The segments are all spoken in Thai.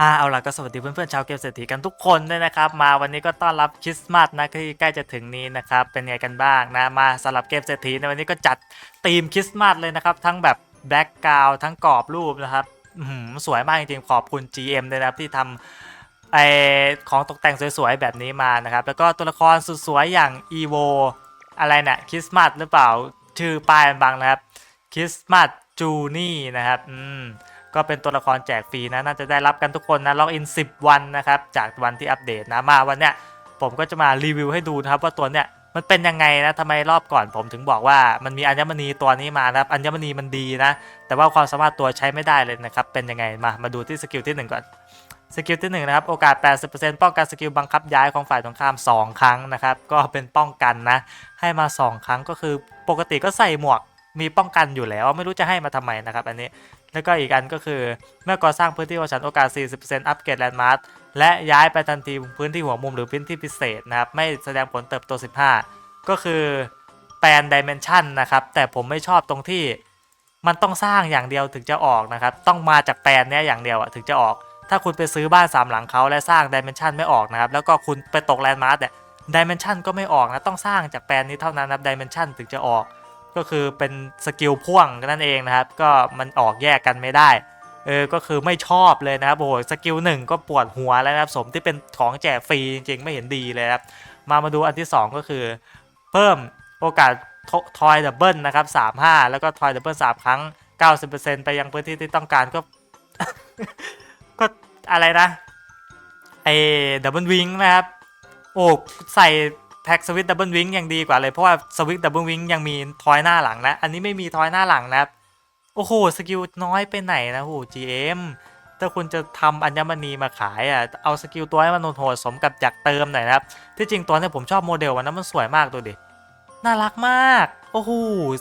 อ่าเอาล่ะก็สวัสดีเพื่อนๆชาวเกมเศรษฐีกันทุกคนด้วยนะครับ มาวันนี้ก็ต้อนรับคริสต์มาสนะที่ใกล้จะถึงนี้นะครับเป็นไงกันบ้างนะมาสำหรับเกมเศรษฐีในวันนี้ก็จัดธีมคริสต์มาสเลยนะครับ ทั้งแบบแบ็กกราวทั้งกรอบรูปนะครับหือสวยมากจริงๆขอบคุณ GM เลยนะครับที่ทำไอของตกแต่งสวยๆแบบนี้มานะครับ แล้วก็ตัวละครสุดสวยอย่าง EVO อะไรเนี่ยคริสต์มาสหรือเปล่าชื่อป้ายบังนะครับคริสต์มาสจูนี่นะครับอืม ก็เป็นตัวละครแจกฟรีนะน่าจะได้รับกันทุกคนนะล็อกอิน 10 วันนะครับจากวันที่อัปเดตนะมาวันเนี้ยผมก็จะมารีวิวให้ดูนะครับว่าตัวเนี้ยมันเป็นยังไงนะทำไมรอบก่อนผมถึงบอกว่ามันมีอัญมณีตัวนี้มานะครับอัญมณีมันดีนะ แต่ว่าความสามารถตัวใช้ไม่ได้เลยนะครับ เป็นยังไงมามาดูที่สกิลที่ 1 ก่อนสกิลที่1นะครับโอกาส 80%ป้องกันสกิลบังคับย้ายของฝ่ายตรงข้าม 2 ครั้งนะครับ ก็เป็นป้องกันนะ ให้มา 2 ครั้งก็คือปกติก็ใส่หมวกมีป้องกันอยู่แล้ว ไม่รู้จะให้มาทำไมนะครับ อันนี้ แล้วก็อีกอันก็คือ เมื่อก่อสร้างพื้นที่ของฉันโอกาส 40%อัปเกรดแลนด์มาร์คและย้ายไปทันทีพื้นที่หัวมุมหรือพื้นที่พิเศษนะครับ ไม่แสดงผลเติบโต 15 ก็คือแปลนดิเมนชันนะครับ แต่ผมไม่ชอบตรงที่มันต้องสร้างอย่างเดียวถึงจะออกนะครับ ต้องมาจากแปลนเนี้ยอย่างเดียวถึงจะออก ถ้าคุณไปซื้อบ้านสามหลังเขาและสร้างดิเมนชันไม่ออกนะครับ แล้วก็คุณไปตกแลนด์มาร์คเนี่ยดิเมนชันก็ไม่ออกนะ ต้องสร้างจากแปลนนี้เท่านั้นนับดิเมนชันถึงจะออก ก็คือเป็นสกิลพ่วงนั่นเองนะครับ ก็มันออกแยกกันไม่ได้ เออ ก็คือไม่ชอบเลยนะครับ โอ้โห สกิลหนึ่งก็ปวดหัวแล้วนะครับ สมที่เป็นของแจกฟรีจริงๆ ไม่เห็นดีเลยครับ มามาดูอันที่ 2 ก็คือ เพิ่มโอกาสทอยดับเบิลนะครับ35แล้วก็ทอยดับเบิล3ครั้ง 90%ไปยังพื้นที่ที่ต้องการก็ ก็อะไรนะไอ้ดับเบิลวิงนะครับ โอ้ใส่ แท็กสวิตดับเบิลวิงยังดีกว่าเลยเพราะว่าสวิตดับเบิลวิงยังมีทอยหน้าหลังนะอันนี้ไม่มีทอยหน้าหลังนะครับโอ้โหสกิลน้อยไปไหนนะโห GM ถ้าคุณจะทำอัญมณีมาขายอะเอาสกิลตัวให้มันโหดสมกับอยากเติมหน่อยนะครับที่จริงตัวนี้ผมชอบโมเดลมันนะมันสวยมากตัวดิน่ารักมากโอ้โห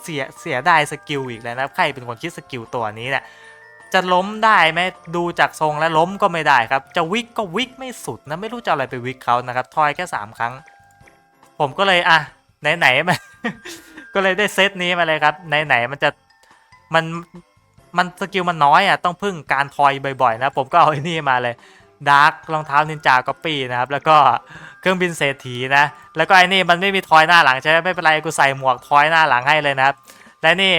เสียเสียดายสกิลอีกแล้วนะใครเป็นคนคิดสกิลตัวนี้เนี่ยจะล้มได้ไหมดูจากทรงแล้วล้มก็ไม่ได้ครับ จะวิกก็วิกไม่สุดนะไม่รู้จะอาอะไรไปวิกเขานะครับทอยแค่ 3 ครั้ง ผมก็เลยอะไหนๆมันก็เลยได้เซตนี้มาเลยครับไหนๆมันจะมันมันสกิลมันน้อยอะต้องพึ่งการทอยบ่อยๆ นะ ผมก็เอาไอ้นี่มาเลยดาร์กรองเท้านินจาก็ปี้นะครับ แล้วก็เครื่องบินเศรษฐีนะ แล้วก็ไอ้นี่มันไม่มีทอยหน้าหลังใช่ไหมไม่เป็นไรกูใส่หมวกทอยหน้าหลังให้เลยนะครับ และนี่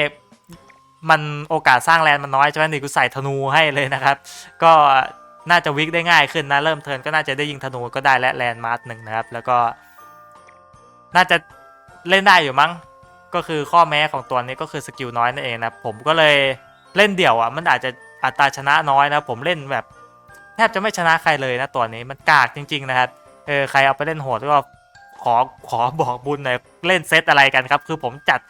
มันโอกาสสร้างแลนมันน้อยใช่ไหมนี่กูใส่ธนูให้เลยนะครับ ก็น่าจะวิกได้ง่ายขึ้นนะ เริ่มเทิร์นก็น่าจะได้ยิงธนูก็ได้และแลนด์มาร์คหนึ่งนะครับ แล้วก็ น่าจะเล่นได้อยู่มั้ง ก็คือข้อแม้ของตัวนี้ก็คือสกิลน้อยนั่นเองนะผมก็เลยเล่นเดี่ยวอะมันอาจจะอัตราชนะน้อยนะ ผมเล่นแบบแทบจะไม่ชนะใครเลยนะตัวนี้มันกากจริง ๆ นะครับเออใครเอาไปเล่นโหดก็ขอขอบอกบุญหน่อยเล่นเซตอะไรกันครับ คือผมจัด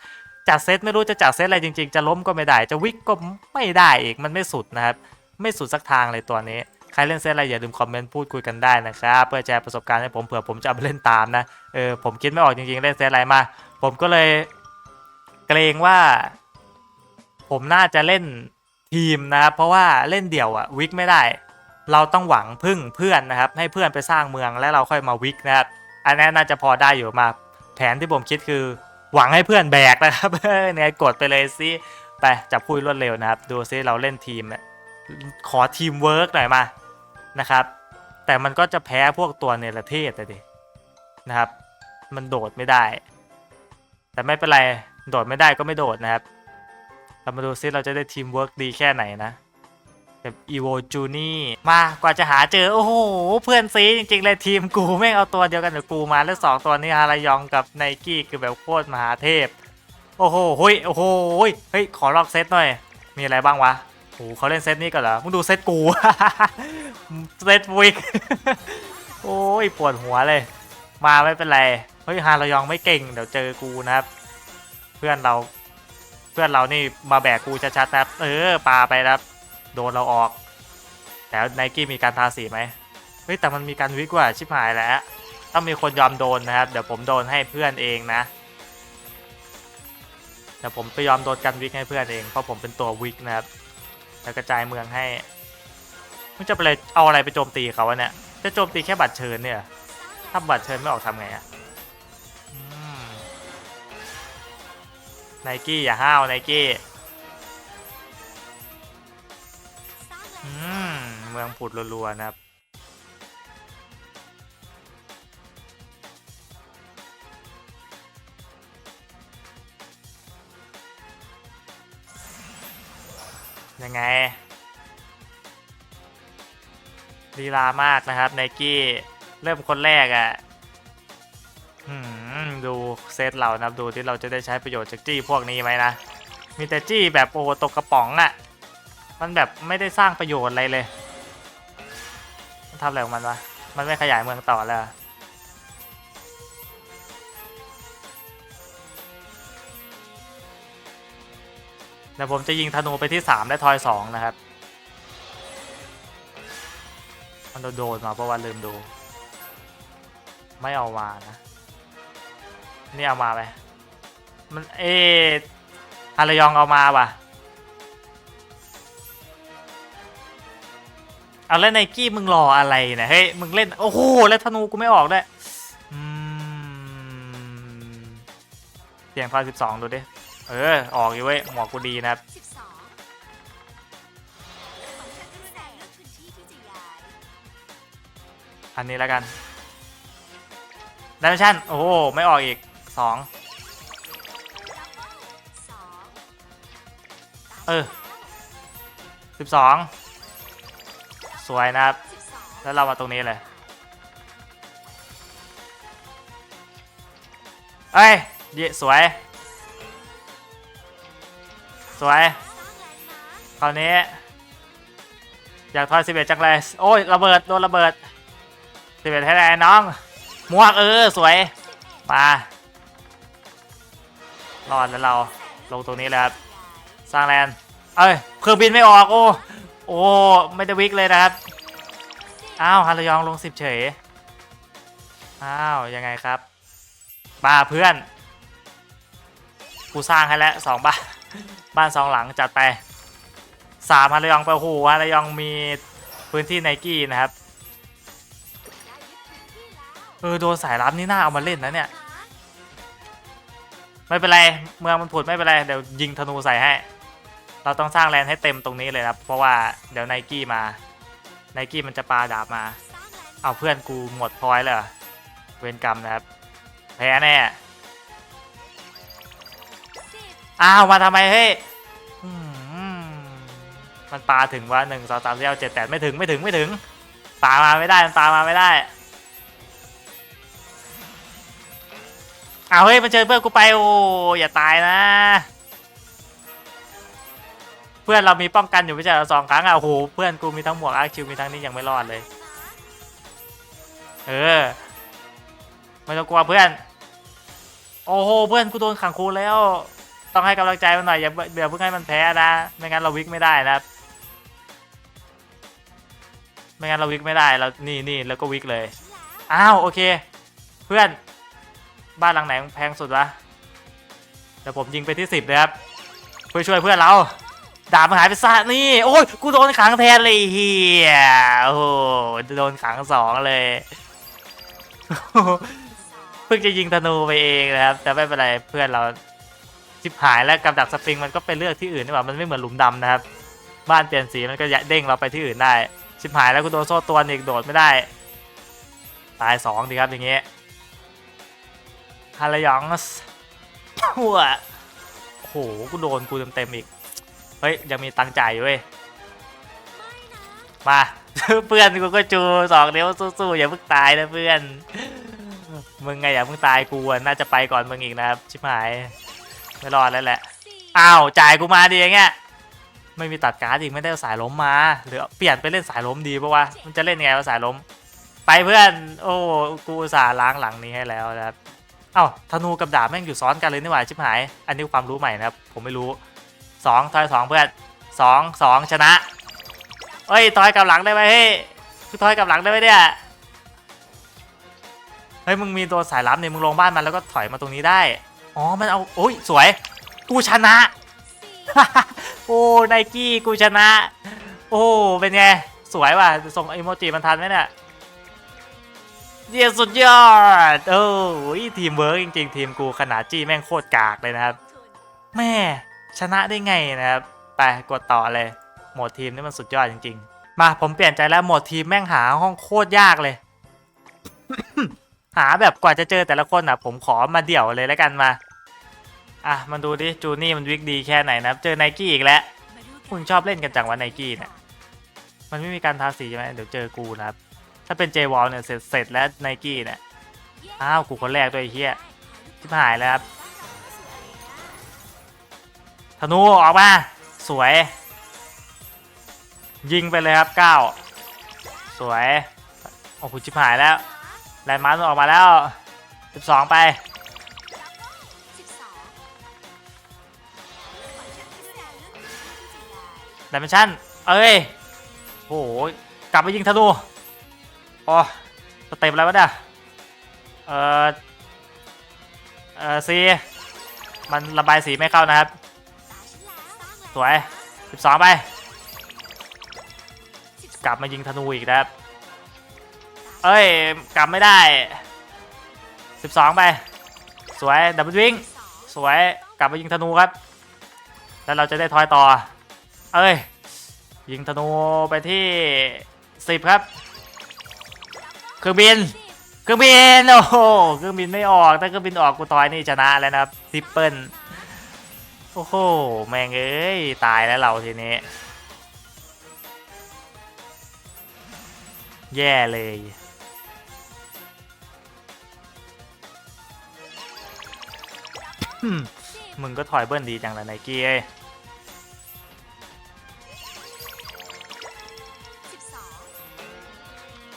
จัดเซตไม่รู้จะจัดเซตอะไรจริง ๆ จะล้มก็ไม่ได้ จะวิกก็ไม่ได้อีกมันไม่สุดนะครับ ไม่สุดสักทางเลยตัวนี้ ใครเล่นเซตอะไรอย่าลืมคอมเมนต์พูดคุยกันได้นะครับเพื่อแชร์ประสบการณ์ให้ผมเผื่อผมจะเอาไปเล่นตามนะเออผมคิดไม่ออกจริงๆเล่นเซตอะไรมา ผมก็เลยเกรงว่า ผมน่าจะเล่นทีมนะครับเพราะว่าเล่นเดี่ยวอะวิกไม่ได้ เราต้องหวังพึ่งเพื่อนนะครับ ให้เพื่อนไปสร้างเมืองแล้วเราค่อยมาวิกนะครับอันนี้น่าจะพอได้อยู่มา แผนที่ผมคิดคือหวังให้เพื่อนแบกนะครับเนี่ยกดไปเลยสิไปจับคุยรวดเร็วนะครับ ดูซิเราเล่นทีมขอทีมเวิร์กหน่อยมา นะครับ แต่มันก็จะแพ้พวกตัวเนรเทศอะดินะครับ มันโดดไม่ได้ แต่ไม่เป็นไร โดดไม่ได้ก็ไม่โดดนะครับ เรามาดูซิเราจะได้ทีมเวิร์กดีแค่ไหนนะแบบอีโวจูนี่มากว่าจะหาเจอ โอ้โห เพื่อนซีจริงๆ เลยทีมกูแม่งเอาตัวเดียวกันกับกูมา แล้วสองตัวนี้ฮารายองกับไนกี้คือแบบโคตรมหาเทพ โอ้โหเฮ้ยโอ้โหเฮ้ย ขอลอกเซตหน่อย มีอะไรบ้างวะโอ้โหเขาเล่นเซตนี้กันเหรอ มึงดูเซตกู เซตวิก โอ้ยปวดหัวเลย มาไม่เป็นไร เฮ้ยฮารายองไม่เก่ง เดี๋ยวเจอกูนะครับ เพื่อนเรา เพื่อนเรานี่มาแบกกูชัดๆนะครับ เออปาไปนะครับ โดนเราออก แต่ไนกี้มีการทาสีไหมเฮ้ยแต่มันมีการวิกว่าชิบหายแล้วต้องมีคนยอมโดนนะครับ เดี๋ยวผมโดนให้เพื่อนเองนะเดี๋ยวผมไปยอมโดนกันวิกให้เพื่อนเองเพราะผมเป็นตัววิกนะครับแล้วกระจายเมืองให้ มันจะไปเลยเอาอะไรไปโจมตีเขาวะเนี่ย จะโจมตีแค่บัตรเชิญเนี่ย ถ้าบัตรเชิญไม่ออกทำไงอะไนกี้อย่าห้าวไนกี้เมืองมืองผุดรัวๆนะครับยังไง ลีลามากนะครับไนกี้เริ่มคนแรกอะ่ะดูเซตเรานะดูที่เราจะได้ใช้ประโยชน์จากจี้พวกนี้ไหมนะ มีแต่จี้แบบโอ้ตกกระป๋องอะ่ะ มันแบบไม่ได้สร้างประโยชน์อะไรเลยมันทำอะไรของมันวะ มันไม่ขยายเมืองต่อแล้วเดี๋ยวผมจะยิงธนูไปที่ 3 และทอย 2 นะครับ มันโดนมาเพราะว่าลืมดู ไม่เอามานะนี่เอามาไหมมันเออฮารยองเอามาว่ะ เอาแล้วไนกี้มึงรออะไรเนี่ยเฮ้ยมึงเล่นโอ้โหแล้วธนูกูไม่ออกด้วยเสียงทอยสิบสองดูดิ เออ ออกอยู่เว้ยหมวกกูดีนะครับ อันนี้แล้วกันดิเมชั่นโอ้โห ไม่ออกอีกสองเออสิบสองสวยนะครับ แล้วเรามาตรงนี้เลยเอ้ยเยสวย สวยสร้างแลนด์มาร์คคราวนี้ อยากทอยสิบเอ็ดจังเลย โอ้ย ระเบิด โดนระเบิด สิบเอ็ดให้ได้น้องมวกเออสวย มารอดแล้วเราลงตรงนี้เลยครับสร้างแลนเอ้ยเครื่องบินไม่ออกโอ้โอ้ไม่ได้วิกเลยนะครับอ้าวฮารยองลงสิบเฉยอ้าวยังไงครับมาเพื่อนกูสร้างให้แล้วสองบ้านบ้านสองหลังจัดไปสามฮารยองไปโอ้โหฮารยองมีพื้นที่ไนกี้นะครับ เออโดนสายลับนี่น่าเอามาเล่นนะเนี่ย ไม่เป็นไรเมืองมันผุดไม่เป็นไรเดี๋ยวยิงธนูใส่ให้ เราต้องสร้างแลนด์ให้เต็มตรงนี้เลยนะครับเพราะว่าเดี๋ยวไนกี้มาไนกี้มันจะปาดาบมา เอาเพื่อนกูหมดพอยเลยเวรกรรมนะครับแพ้แน่อ้าวมาทำไมเฮ้ยมมันปาถึงว่าหนึ่งสองสามสี่ห้าเจ็ดแปดไม่ถึงไม่ถึงไม่ถึงปามาไม่ได้มันปามาไม่ได้ เอาวเฮ้ยมันเจอเพื่อนกูไปโอ้อย่าตายนะ เพื่อนเรามีป้องกันอยู่ไม่ใช่เหรอสองครั้งอะโอ้โหเพื่อนกูมีทั้งหมวกอาร์คิวมีทั้งนี้ยังไม่รอดเลย เออไม่ต้องกลัวเพื่อน โอ้โหเพื่อนกูโดนขังคูแล้ว ต้องให้กำลังใจมันหน่อยอย่าเดี๋ยวเพิ่งให้มันแพ้นะไม่งั้นเราวิกไม่ได้นะครับไม่งั้นเราวิกไม่ได้เรานี่นี่แล้วก็วิกเลยอ้าวโอเค เพื่อน บ้านหลังไหนแพงสุดวะเดี๋ยวผมยิงไปที่สิบเลยครับเพื่อช่วยเพื่อนเราดาบมันหายไปซะนี่โอ้ยกูโดนขังแทนเลยเฮียโอ้โหโดนขังสองเลยเพิ่งจะยิงธนูไปเองนะครับ แต่ไม่เป็นไรเพื่อนเราชิบหายแล้วกับดักสปริงมันก็ไปเลือกที่อื่นนี่หว่ามันไม่เหมือนหลุมดำนะครับ บ้านเปลี่ยนสีมันก็เด้งเราไปที่อื่นได้ชิบหายแล้วกูโดนโซ่ตัวอีกโดดไม่ได้ ตายสองดีครับอย่างเงี้ย ฮาร์ยองส์หัวโอ้โห กูโดนกูเต็มๆอีก เฮ้ย ยังมีตังจ่ายอยู่เว้ย มาเพื่อนกูก็จูสองนิ้วสู้ๆอย่าเพิ่งตายนะเพื่อน มึงไงอย่าเพิ่งตายกูน่าจะไปก่อนมึงอีกนะครับ ชิบหาย ไม่รอดแล้วแหละ อ้าว จ่ายกูมาดีอย่างเงี้ย ไม่มีตัดการ์ดอีกไม่ได้สายล้มมา หรือเปลี่ยนไปเล่นสายล้มดีปะวะ มันจะเล่นยังไงวะสายล้ม ไปเพื่อน โอ้ กูสาล้างหลังนี้ให้แล้วนะครับ เอ้าธนูกับดาบแม่งอยู่ซ้อนกันเลยนี่หว่าชิบหาย อันนี้ความรู้ใหม่นะครับ ผมไม่รู้สองทอยสองเพื่อนสองสองชนะเอ้ยทอยกับหลังได้ไหมเฮ้ยคือทอยกับหลังได้ไหมเนี่ยเฮ้ยมึงมีตัวสายลับเนี่ยมึงลงบ้านมันแล้วก็ถอยมาตรงนี้ได้อ๋อมันเอาโอ้ยสวย กูชนะโอ้ไนกี้กูชนะ โอ้เป็นไงสวยว่ะส่งอีโมจิมันทันไหมเนี่ย เยี่ยสุดยอด โอ้ยทีมเวิร์กจริงๆ ทีมกูขนาดจี้แม่งโคตรกากเลยนะครับ แม่ชนะได้ไงนะครับ ไปกดต่อเลย โหมดทีมนี่มันสุดยอดจริง ๆ มาผมเปลี่ยนใจแล้วโหมดทีมแม่งหาห้องโคตรยากเลย หาแบบกว่าจะเจอแต่ละคนอะ ผมขอมาเดี่ยวเลยแล้วกันมา อะมาดูดิจูนี่มันวิกดีแค่ไหนนะครับเจอไนกี้อีกแล้วคุณชอบเล่นกันจังวะไนกี้เนี่ยมันไม่มีการทาสีใช่ไหมเดี๋ยวเจอกูนะครับ ถ้าเป็นเจวอลเนี่ยเสร็จเสร็จแล้วไนกี้เนี่ยอ้าวกูคนแรกด้วยไอเฮียชิบหายแล้วครับธนูออกมา สวย ยิงไปเลยครับเก้าสวยโอ้โหชิบหายแล้วแลนด์มาร์ออกมาแล้ว12ไปสิบสองดิเมนชั่น เอ้ย โอ้โห กลับมายิงธนู โอ้สเต็ปอะไรวะเนี่ย เออเออซีมันระบายสีไม่เข้านะครับ สวย 12 ไป กลับมายิงธนูอีกนะครับ เอ้ย กลับไม่ได้ 12 ไป สวย ดับเบิลวิงสวย กลับมายิงธนูครับ แล้วเราจะได้ทอยต่อ เอ้ย ยิงธนูไปที่สิบครับ เครื่องบิน เครื่องบิน โอ้โห เครื่องบินไม่ออก ถ้าเครื่องบินออกกูทอยนี่ชนะแล้วนะครับทิปเปิลโอ้โห แม่งเอ้ย ตายแล้วเราทีนี้ แย่เลยมึงก็ถอยเบิ้ลดีจังเลยไนกี้เอ้ย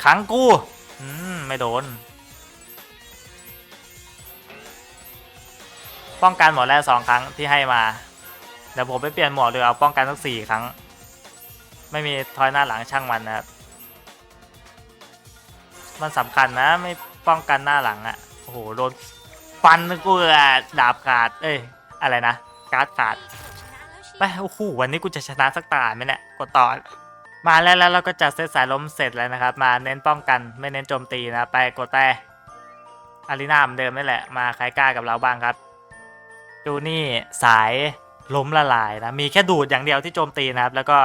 ขังกู อืม ไม่โดน ป้องกันหมดแล้วสองครั้งที่ให้มา เดี๋ยวผมไปเปลี่ยนหมวกเลยเอาป้องกันทั้งสี่ครั้ง ไม่มีทอยหน้าหลังช่างมันนะครับ มันสำคัญนะ ไม่ป้องกันหน้าหลังอะ่ะ โอ้โห โดนฟันกูอะดาบขาด เอ้ย อะไรนะ การ์ดขาดแล้วไปโอ้โหวันนี้กูจะชนะสักตาไหมเนี่ยกดต่อ มาแล้วแล้วเราก็จัดเซตสายล้มเสร็จแล้วนะครับ มาเน้นป้องกันไม่เน้นโจมตีนะ ไปกดไปอารีนาเหมือนเดิมนี่แหละ มาใครกล้ากับเราบ้างครับ ดูนี่สายล้มละลายนะ มีแค่ดูดอย่างเดียวที่โจมตีนะครับ แล้วก็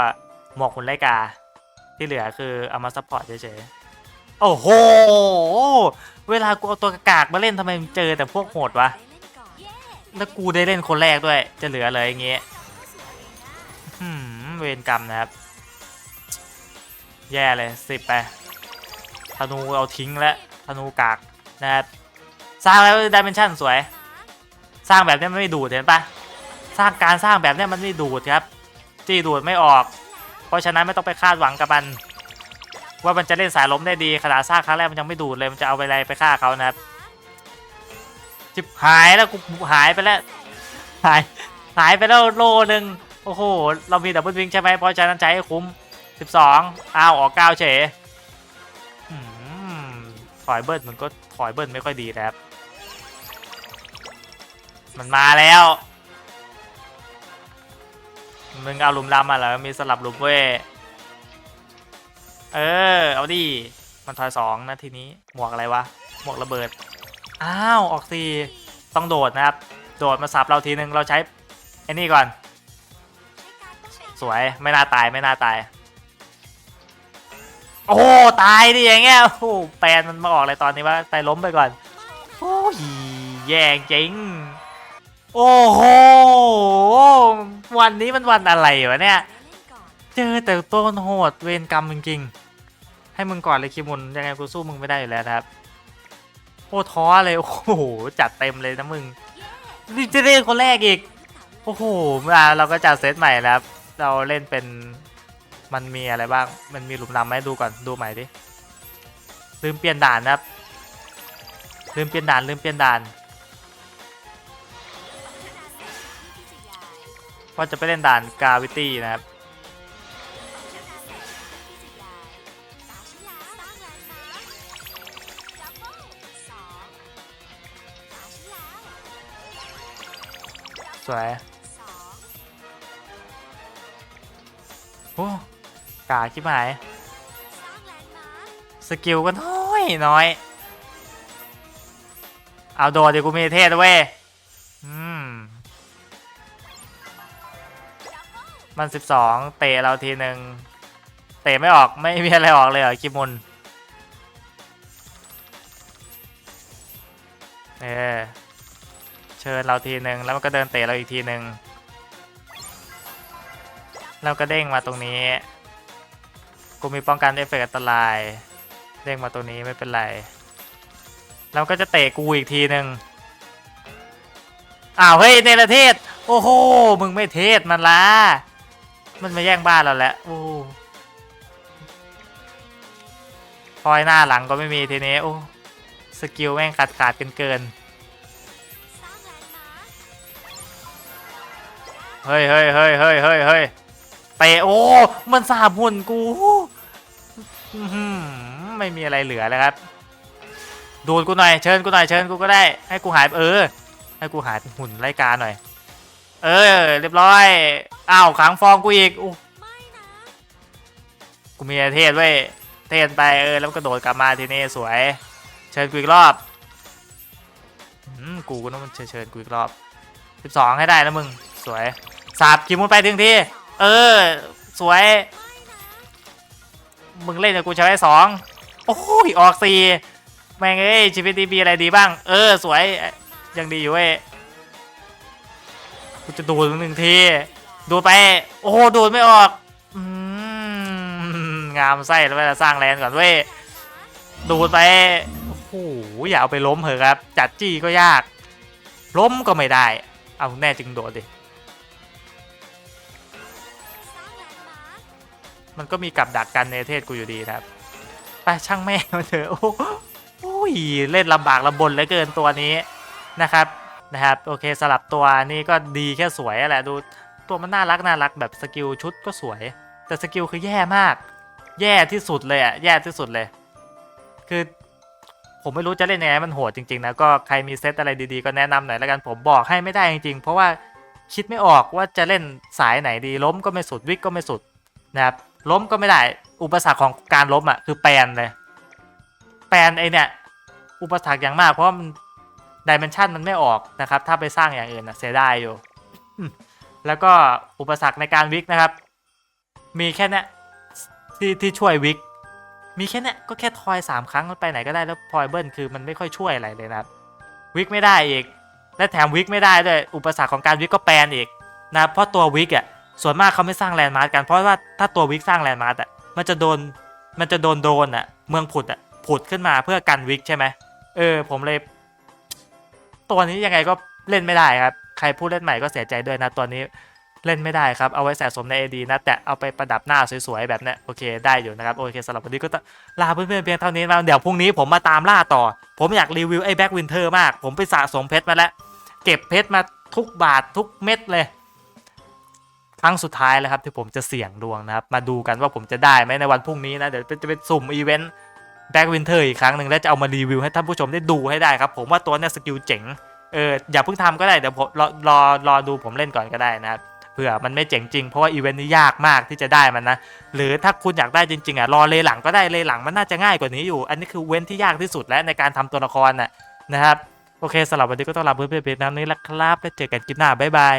หมวกคุณไลกา ที่เหลือคือเอามาซัพพอร์ตเฉยๆ โอ้โห เวลากูเอาตัวกากมาเล่นทำไมเจอแต่พวกโหดวะ แล้วกูได้เล่นคนแรกด้วย จะเหลือเลยอย่างเงี้ยเวรกรรมนะครับ แย่เลยสิบไปธนูเอาทิ้งแล้วธนูกากนะครับสร้างแล้วดิเมนชั่นสวย สร้างแบบนี้ไม่ดูดเห็นปะสร้างการสร้างแบบนี้มันไม่ดูดครับจี้ดูดไม่ออก เพราะฉะนั้นไม่ต้องไปคาดหวังกับมัน ว่ามันจะเล่นสายล้มได้ดีขนาดสร้างครั้งแรกมันยังไม่ดูดเลยมันจะเอาไปอะไรไปฆ่าเขานะครับจิบหายแล้วกูหายไปแล้วหายหายไปแล้วโลนึงโอ้โหเรามีดับเบิลวิงใช่ไหมเพราะฉะนั้นใช้ให้คุ้ม 12อ้าวออก9เฉยถอยเบิร์ดมันก็ถอยเบิร์ดไม่ค่อยดีนะครับ มันมาแล้ว มึงเอาหลุมลำมาเหรอมีสลับหลุมเว้ย เออ เอาดิ มันถอยสองนะทีนี้ หมวกอะไรวะ หมวกระเบิด อ้าว ออกสี่ต้องโดดนะครับ โดดมาสับเราทีนึง เราใช้ไอ้นี่ก่อน สวย ไม่น่าตาย ไม่น่าตาย โอ้ ตายดิอย่างเงี้ยโอ้โหแปลนมันมาออกเลยตอนนี้ว่าตายล้มไปก่อน โอ้ยแย่จริง โอ้โห วันนี้มันวันอะไรวะเนี่ย เจอแต่ตัวโหดเวรกรรมจริงๆ ให้มึงก่อนเลยคิมุนยังไงกูสู้มึงไม่ได้อยู่แล้วครับ โอ้ท้อเลย โอ้โห จัดเต็มเลยนะมึงนี่จะเล่นคนแรกอีก โอ้โหมาเราก็จัดเซตใหม่แล้วครับเราเล่นเป็น มันมีอะไรบ้าง มันมีหลุมดำไหมดูก่อนดูใหม่ดิ ลืมเปลี่ยนด่านนะครับ ลืมเปลี่ยนด่านลืมเปลี่ยนด่าน ว่าจะไปเล่นด่านกาวิตี้นะครับ สวยโอ้ กาชิบหาย สกิลก็น้อยน้อย เอาโดดเดี๋ยวกูมีเทศด้วยเว้ยอืมมันสิบสองเตะเราทีหนึ่งเตะไม่ออกไม่มีอะไรออกเลยเหรอคิมุนเออเชิญเราทีหนึ่งแล้วมันก็เดินเตะเราอีกทีหนึ่งแล้วก็เด้งมาตรงนี้ กูมีป้องกันเอฟเฟกต์อันตรายเด้งมาตรงนี้ไม่เป็นไรแล้วก็จะเตะกูอีกทีหนึ่งอ้าวเฮ้ยเนรเทศ โอ้โห มึงไม่เทศมันละ มันมาแย่งบ้านเราแล้วโอ้พอยหน้าหลังก็ไม่มีทีนี้โอ้สกิลแม่งขาดขาดกันเกินสร้างแลนด์มาร์คเฮ้ยเฮ้ยเฮ้ยเฮ้ยเฮ้ย เตะโอ้มันสาบหุ่นกูไม่มีอะไรเหลือแล้วครับดูดกูหน่อยเชิญกูหน่อยเชิญกูก็ได้ ให้กูหายเออ ให้กูหายเป็นหุ่นไล่กาหน่อย เออ เรียบร้อยอ้าวขังฟองกูอีกอู้ไม่นะกูมีเทศไว้เทศไปเออแล้วก็โดดกลับมาทีนี้สวย เชิญกูอีกรอบอกูก็ต้องเชิญเชิญกูอีกรอบ 12 ให้ได้นะมึง สวยสาบคิมมุนไปถึงที เออ สวย มึงเล่นกับกูใช้ไว้สองโอ้ยออกสี่แม่งเอ้ยชีวิตดีมีอะไรดีบ้าง เออ สวยยังดีอยู่เว้ยกูจะดูดมึงหนึ่งทีดูไป โอ้โหดูดไม่ออกองามไส้แล้วไปสร้างแลนด์ก่อนเว้ยดูดไปโอ้โหอย่าเอาไปล้มเหอะครับ จัดจี้ก็ยาก ล้มก็ไม่ได้ เอาแน่จริงโดดดิ มันก็มีกับดักกันในเทศกูอยู่ดีครับ ไปช่างแม่มันเถอะโอ้โหโอ้ยเล่นลำบากลำบนเหลือเกินตัวนี้นะครับนะครับ โอเคสลับตัวนี้ก็ดีแค่สวยแหละดูตัวมันน่ารักน่ารักแบบสกิลชุดก็สวย แต่สกิลคือแย่มาก แย่ที่สุดเลยอะแย่ที่สุดเลย คือผมไม่รู้จะเล่นยังไงให้มันโหดจริงๆนะก็ใครมีเซตอะไรดีๆก็แนะนำหน่อยแล้วกันผมบอกให้ไม่ได้จริงๆ เพราะว่าคิดไม่ออกว่าจะเล่นสายไหนดีล้มก็ไม่สุดวิกก็ไม่สุดนะครับ ล้มก็ไม่ได้ อุปสรรคของการล้มอะคือแปลนเลย แปลนไอเนี่ย อุปสรรคอย่างมากเพราะมันดิเมนชันมันไม่ออกนะครับ ถ้าไปสร้างอย่างอื่นนะเสียดายอยู่ แล้วก็อุปสรรคในการวิกนะครับ มีแค่เนี้ยที่ที่ช่วยวิก มีแค่เนี้ยก็แค่ทอยสามครั้งไปไหนก็ได้แล้วพอยเบิลคือมันไม่ค่อยช่วยอะไรเลยนะครับ วิกไม่ได้อีก และแถมวิกไม่ได้ด้วย อุปสรรคของการวิกก็แปลนอีกนะเพราะตัววิกอะ ส่วนมากเขาไม่สร้างแลนด์มาร์กกัน เพราะว่าถ้าตัววิกสร้างแลนด์มาร์กอะมันจะโดนมันจะโดนโดนอะ เมืองผุดอะผุดขึ้นมาเพื่อกันวิกใช่ไหมเออ ผมเลย ตัวนี้ยังไงก็เล่นไม่ได้ครับ ใครพูดเล่นใหม่ก็เสียใจด้วยนะตัวนี้เล่นไม่ได้ครับ เอาไว้สะสมใน AD นะ แต่เอาไปประดับหน้าสวยๆ แบบนี้โอเคได้อยู่นะครับ โอเคสำหรับวันนี้ก็ลาเพื่อนๆเพียงเท่านี้นะเดี๋ยวพรุ่งนี้ผมมาตามล่าต่อ ผมอยากรีวิวไอ้แบ็กวินเทอร์มาก ผมไปสะสมเพชรมาแล้ว เก็บเพชรมาทุกบาททุกเม็ดเลย ครั้งสุดท้ายแล้วครับที่ผมจะเสี่ยงดวงนะครับ มาดูกันว่าผมจะได้ไหมในวันพรุ่งนี้นะ เดี๋ยวจะเป็นสุ่มอีเวนต์แบ็กวินเทอร์อีกครั้งหนึ่งแล้วจะเอามารีวิวให้ท่านผู้ชมได้ดูให้ได้ครับ ผมว่าตัวเนี้ยสกิลเจ๋งเอออย่าเพิ่งทำก็ได้เดี๋ยวผมรอรอรอดูผมเล่นก่อนก็ได้นะครับเผื่อมันไม่เจ๋งจริงเพราะว่าอีเวนต์นี้ยากมากที่จะได้มันนะ หรือถ้าคุณอยากได้จริงๆอะรอเลหลังก็ได้เลหลังมันน่าจะง่ายกว่านี้อยู่ อันนี้คือเว้นที่ยากที่สุดแล้วในการทำตัวละครน่ะนะครับโอเคสำหรับวันนี้ก็ต้องลาเพื่อนๆเพียงเท่านี้ละครับแล้วเจอกันคลิปหน้าบ๊ายบาย